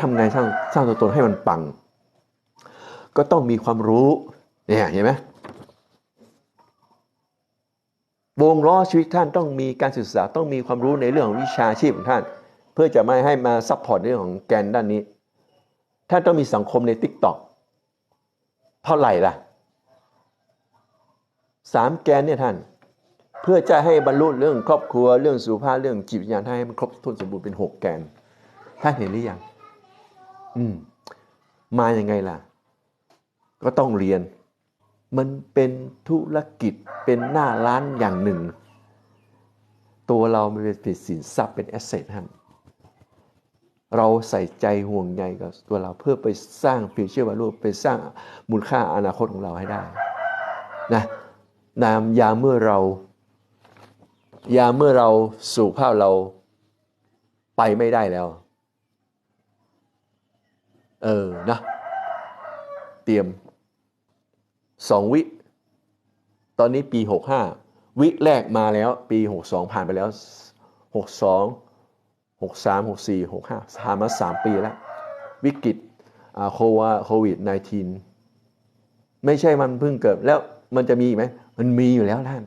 ทำไงสร้างสร้างตัวตนให้มันปัง ก็ต้องมีความรู้เนี่ยเห็นไหมวงล้อชีวิตท่านต้องมีการศึกษาต้องมีความรู้ในเรื่องของวิชาชีพของท่าน เพื่อจะไม่ให้มาซัพพอร์ตเรื่องของแกนด้านนี้ท่านต้องมีสังคมใน t ิ k t o k เท่าไหร่ล่ะสามแกนเนี่ยท่าน เพื่อจะให้บรรลุเรื่องครอบครัวเรื่องสุขภาพเรื่องจิตวิญญาณให้มันครบถ้วนสมบูรณ์เป็นหกแกน ท่านเห็นหรือยัง อืมมาอย่างไงล่ะ ก็ต้องเรียน มันเป็นธุรกิจเป็นหน้าร้านอย่างหนึ่ง ตัวเราไมันเป็นสินทรัพย์เป็นแอสเซทท่านเราใส่ใจห่วงใยกับตัวเราเพื่อไปสร้างฟิวเจอร์วาลูไปสร้างมูลค่าอนาคตของเราให้ได้นะนามยาเมื่อเรา ยาเมื่อเราสู่ภาพเราไปไม่ได้แล้ว เออนะเตรียมสองวิ ตอนนี้ปี65วิแรกมาแล้ว ปี62ผ่านไปแล้ว62 63 64 65ผ่านมา3ปีแล้ว วิกฤตโควาโควิด -19 ไม่ใช่มันเพิ่งเกิดแล้วมันจะมีไหมมันมีอยู่แล้วท่าน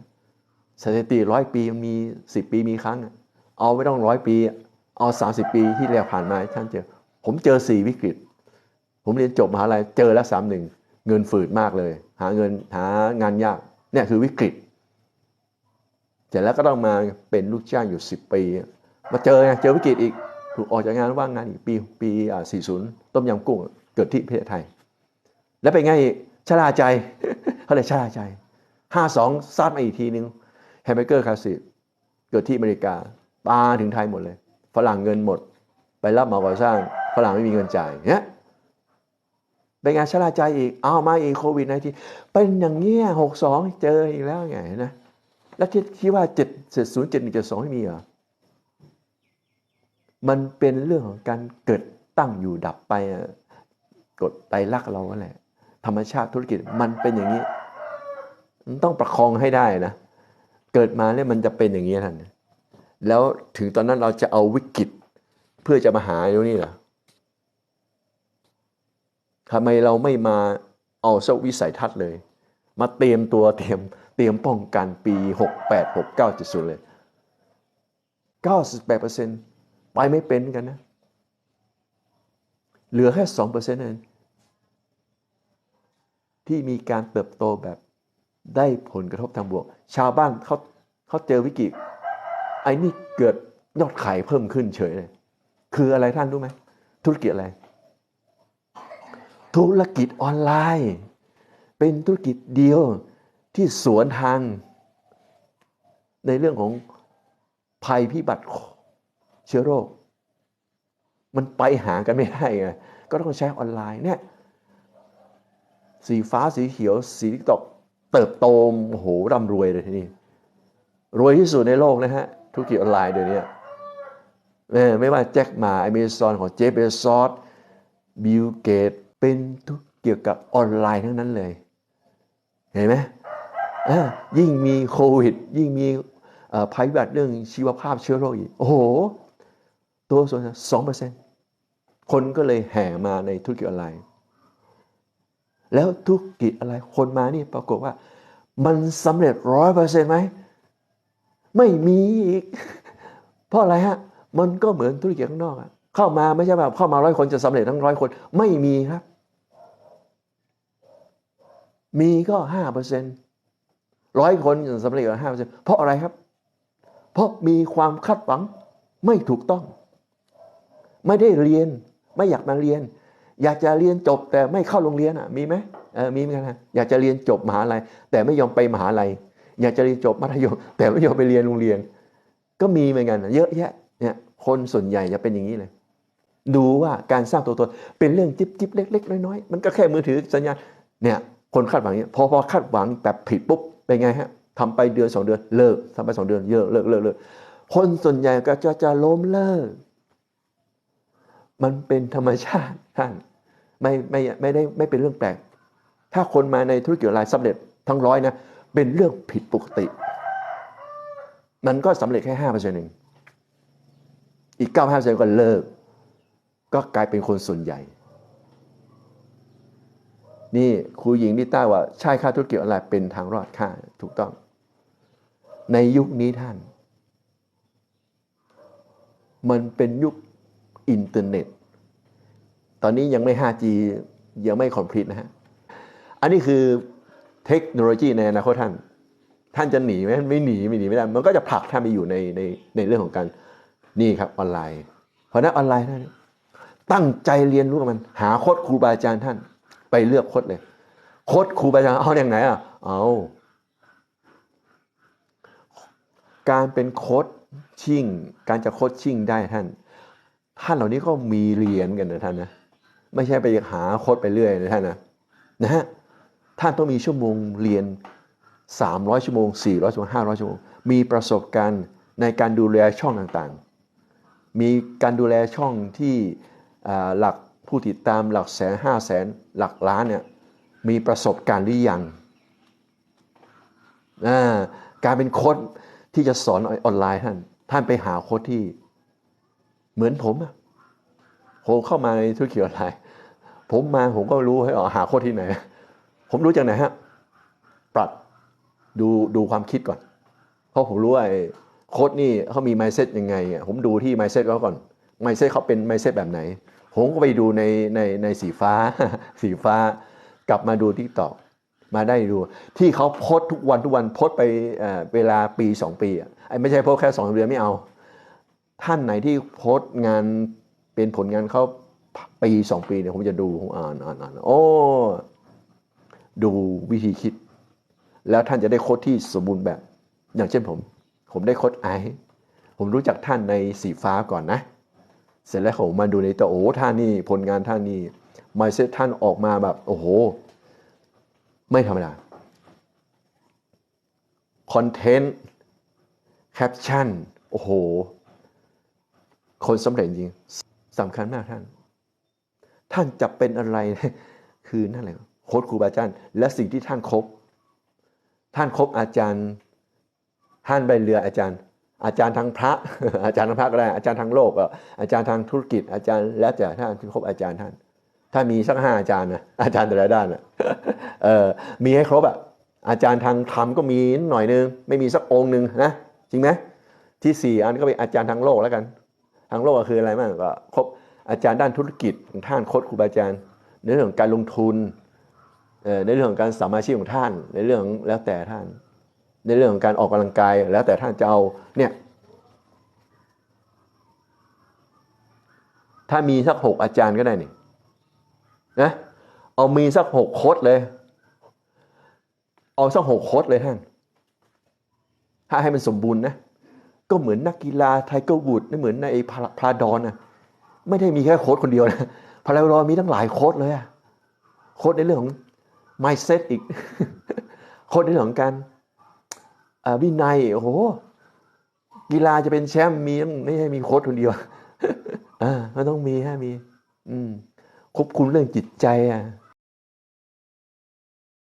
สถิติร้อยปีมี10ปีมีครั้ง เอาไม่ต้องร้อยปี เอา30ปีที่แล้วผ่านมาท่านเจอ ผมเจอ4วิกฤต ผมเรียนจบมหาลัยเจอแล้วสามหนึ่งเงินฝืดมากเลย หาเงินหางานยากเนี่ยคือวิกฤตเสร็จแล้วก็ต้องมาเป็นลูกจ้างอยู่ 10 ปี มาเจอไงเจอวิกฤตอีกถูกออกจากงานว่างงานอีกปีปีอ่า40 ต้มยำกุ้งเกิดที่ประเทศไทย แล้วเป็นไงชราใจเขาเลยชราใจ 52ซัดมาอีกทีนึงแฮมเบอร์เกอร์คาสิเกิดที่อเมริกาปาถึงไทยหมดเลย ฝรั่งเงินหมด ไปรับเหมาก่อสร้างฝรั่งไม่มีเงินจ่ายเนี่ย เป็นงานชราใจอีกเอามาอีกโควิดในทีเป็นอย่างเงี้ยหกสองเจออีกแล้วไงนะแล้วคิดคิดว่าเจ็ดเจ็ดศูนย์เจ็ดหนึ่งเจ็ดสองไม่มีเหรอมันเป็นเรื่องของการเกิดตั้งอยู่ดับไปกดไตรักเราแหละธรรมชาติธุรกิจมันเป็นอย่างนี้มันต้องประคองให้ได้นะ เกิดมาเนี่ยมันจะเป็นอย่างนี้ท่านแล้วถึงตอนนั้นเราจะเอาวิกฤตเพื่อจะมาหาตรงนี้เหรอ ทำไมเราไม่มาเอาสวิสัยทัศน์เลย มาเตรียมตัวเตรียมเตรียมป้องกันปี 68 69 70เลย 98%ไปไม่เป็นกันนะ เหลือแค่2%เองที่มีการเติบโตแบบได้ผลกระทบทางบวก ชาวบ้านเขาเขาเจอวิกฤตไอ้นี่เกิดยอดขายเพิ่มขึ้นเฉยเลย คืออะไรท่านรู้ไหมธุรกิจอะไร ธุรกิจออนไลน์ เป็นธุรกิจเดียวที่สวนทาง ในเรื่องของภัยพิบัติเชื้อโรค มันไปหากันไม่ได้ไงก็ต้องใช้ออนไลน์เนี่ยสีฟ้าสีเขียว สีตกเติบโตโอ้โหร่ำรวยเลยทีนี้รวยที่สุดในโลกนะฮะธุรกิจออนไลน์เดี๋ยวนี้ไม่ว่าแจ็คมาอเมซอนของเจฟเบซอสบิลเกต เป็นทุกเกี่ยวกับออนไลน์ทั้งนั้นเลย เห็นไหมยิ่งมีโควิด ยิ่งมีภัยพิบัติเรื่องชีวภาพเชื้อโรคอีก โอ้โห ตัวส่วนสองเปอร์เซ็นต์คนก็เลยแห่มาในธุรกิจออนไลน์ แล้วธุรกิจอะไรคนมานี่ปรากฏว่ามันสำเร็จร้อยเปอร์เซ็นต์ไหม ไม่มีอีก เพราะอะไรฮะ มันก็เหมือนธุรกิจข้างนอกอะเข้ามาไม่ใช่แบบเข้ามาร้อยคนจะสำเร็จทั้งร้อยคน ไม่มีครับ มีก็ห้าเปอร์เซ็นต์ร้อยคนสำเร็จห้าเปอร์เซ็นต์เพราะอะไรครับ เพราะมีความคาดหวังไม่ถูกต้อง ไม่ได้เรียนไม่อยากมาเรียน อยากจะเรียนจบแต่ไม่เข้าโรงเรียนอะมีไหมเออมีเหมือนกันนะอยากจะเรียนจบมหาลัย แต่ไม่ยอมไปมหาลัย อยากจะเรียนจบมัธยม แต่ไม่ยอมไปเรียนโรงเรียน ก็มีเหมือนกันเยอะแยะเนี่ยคนส่วนใหญ่จะเป็นอย่างนี้เลย ดูว่าการสร้างตัวตนเป็นเรื่องจิ๊บจิ๊บเล็ก ๆ น้อยๆมันก็แค่มือถือสัญญาณเนี่ย คนคาดหวังเนี้ยพอพอคาดหวังแบบผิดปุ๊บเป็นไงฮะทำไปเดือนสองเดือนเลิกทำไปสองเดือนเยอะเลิกเลิกเลิกคนส่วนใหญ่ก็จะจะล้มเลิก มันเป็นธรรมชาติท่านไม่ไม่ไม่ได้ไม่เป็นเรื่องแปลก ถ้าคนมาในธุรกิจออนไลน์สำเร็จทั้งร้อยนะเป็นเรื่องผิดปกติ มันก็สำเร็จแค่ห้าเปอร์เซ็นต์เองอีกเก้าห้าเปอร์เซ็นต์ก็เลิก ก็กลายเป็นคนส่วนใหญ่ นี่ครูหญิงนิต้าว่าใช่ค่าธุรกิจออนไลน์เป็นทางรอดค่าถูกต้อง ในยุคนี้ท่าน มันเป็นยุคอินเทอร์เน็ต ตอนนี้ยังไม่ 5G ยังไม่คอมพลีทนะฮะ อันนี้คือเทคโนโลยีในอนาคตท่าน ท่านจะหนีไหมไม่หนีไม่หนีไม่ได้ มันก็จะผลักท่านไปอยู่ในในในเรื่องของการนี่ครับออนไลน์ เพราะนั้นออนไลน์ท่านตั้งใจเรียนรู้กับมัน หาโค้ดครูบาอาจารย์ท่าน ไปเลือกโค้ดเลยโค้ดครูบาอาจารย์เอาอย่างไหนอะเอาการเป็นโค้ดชิ่ง การจะโค้ดชิ่งได้ท่าน ท่านเหล่านี้ก็มีเรียนกันนะท่านนะไม่ใช่ไปหาโค้ดไปเรื่อยนะท่านนะนะฮะท่านต้องมีชั่วโมงเรียน 300 ชั่วโมง 400ชั่วโมง500 ชั่วโมง มีประสบการณ์ในการดูแลช่องต่างๆ มีการดูแลช่องที่หลัก ผู้ติดตามหลักแสนห้าแสนหลักล้านเนี่ยมีประสบการณ์หรือยังการเป็นโค้ดที่จะสอนออนไลน์ท่าน ท่านไปหาโค้ดที่เหมือนผมอะผมเข้ามาในธุรกิจออนไลน์ ผมมาผมก็รู้ให้ออกหาโค้ดที่ไหน ผมรู้จากไหนฮะปรับดูดูความคิดก่อน เพราะผมรู้ว่าไอ้โค้ดนี่เขามี mindset ยังไงอะผมดูที่ mindset เขาก่อน mindset เขาเป็น mindset แบบไหน ผมก็ไปดูในในในสีฟ้า สีฟ้ากลับมาดูทิกตอกมาได้ดู ที่เขาโพสทุกวันทุกวันโพสไปเเวลาปี 2 ปีอะไม่ใช่โพสแค่ 2 เดือนไม่เอา ท่านไหนที่โพสงานเป็นผลงานเขาปี 2 ปีเนี่ยผมจะดูผมอ่านอ่านอ่านโอ้ดูวิธีคิด แล้วท่านจะได้โค้ดที่สมบูรณ์แบบ อย่างเช่นผม ผมได้โค้ดไอผมรู้จักท่านในสีฟ้าก่อนนะ เสร็จแล้วผมมาดูในตัวโอ้ท่านนี่ผลงานท่านนี่ม n d เซ t ท่านออกมาแบบโอ้โห ไม่ธรรมดาคอนเทนต์แคปชั่นโอ้โห คนสำเร็จจริงสำคัญมากท่าน ท่านจะเป็นอะไร คือนั่นแหละโค้ดครูบาอาจารย์ และสิ่งที่ท่านครบท่านครบอาจารย์ ท่านใบเรืออาจารย์ อาจารย์ทางพระ อาจารย์ทางพระก็ได้อาจารย์ทางโลกอาจารย์ทางธุรกิจ อาจารย์แล้วแต่ท่านที่ครบอาจารย์ท่าน ถ้ามีสักห้าอาจารย์นะอาจารย์แต่ละด้านนะเออมีให้ครบอะอาจารย์ทางธรรมก็มีหน่อยนึงไม่มีสักองค์หนึ่งนะจริงไหมที่สี่อันก็เป็นอาจารย์ทางโลกแล้วกัน ทางโลกก็คืออะไรบ้างก็ครบอาจารย์ด้านธุรกิจของท่านโค้ดครูบาอาจารย์ ในเรื่องของการลงทุนในเรื่องของการสามาชีพของท่าน ในเรื่องแล้วแต่ท่าน ในเรื่องของการออกกำลังกายแล้วแต่ท่านจะเอาเนี่ยถ้ามีสักหกอาจารย์ก็ได้นี่นะเอามีสักหกโค้ดเลย เอาสักหกโค้ดเลยท่านถ้าให้มันสมบูรณ์นะก็เหมือนนักกีฬาไทเกอร์วูดเหมือนในพลาพลาดอนนะไม่ได้มีแค่โค้ดคนเดียวนะพลาดอนมีตั้งหลายโค้ดเลยอะโค้ดในเรื่องของ mindset อีก โค้ดในเรื่องของการ วินัยโอ้โหกีฬาจะเป็นแชมป์มีต้องไม่ใช่มีโค้ชคนเดียวอ่ามันต้องมีฮะมี อืมควบคุมเรื่องจิตใจอะ